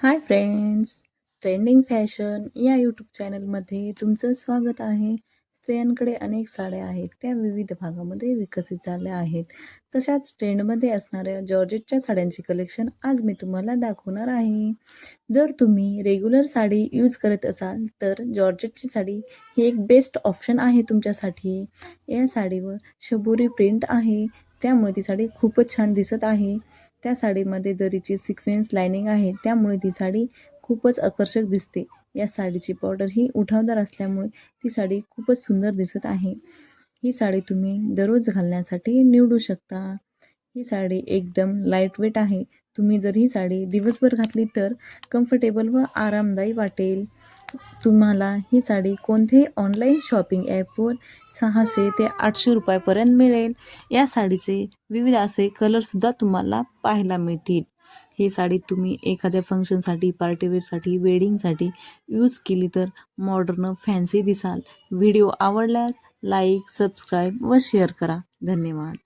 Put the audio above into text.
हाय friends trending fashion या YouTube चॅनलमध्ये तुमचं स्वागत आहे. स्त्रियांकडे अनेक साड्या आहेत त्या विविध भागामध्ये विकसित झाल्या आहेत. तशाच ट्रेंडमध्ये असणाऱ्या जॉर्जेटच्या साड्यांची कलेक्शन आज मी तुम्हाला दाखवणार आहे. जर तुम्ही रेग्युलर साडी यूज करत असाल तर जॉर्जेटची साडी ही एक बेस्ट ऑप्शन आहे तुमच्यासाठी. या साडीवर शबोरी प्रिंट आहे. त्यामुळे ती साडी खूपच छान दिसत आहे. त्या साडीमध्ये जरीची सिक्वेन्स लायनिंग आहे त्यामुळे ती साडी खूपच आकर्षक दिसते. या साडीची बॉर्डर ही उठावदार असल्यामुळे ती साडी खूपच सुंदर दिसत आहे. ही साडी तुम्ही दररोज घालण्यासाठी निवडू शकता. ही साडी एकदम लाइट वेट आहे. तुम्ही जर ही साडी दिवसभर घातली तर कम्फर्टेबल व आरामदायी वाटेल. तुम्हाला ही साडी कोणत्याही ऑनलाईन शॉपिंग ॲपवर सहाशे ते आठशे रुपयापर्यंत मिळेल. या साडीचे विविध असे कलरसुद्धा तुम्हाला पाहायला मिळतील. ही साडी तुम्ही एखाद्या फंक्शनसाठी पार्टीवेअरसाठी वेडिंगसाठी यूज केली तर मॉडर्न फॅन्सी दिसाल. व्हिडिओ आवडल्यास लाईक सबस्क्राईब व शेअर करा. धन्यवाद.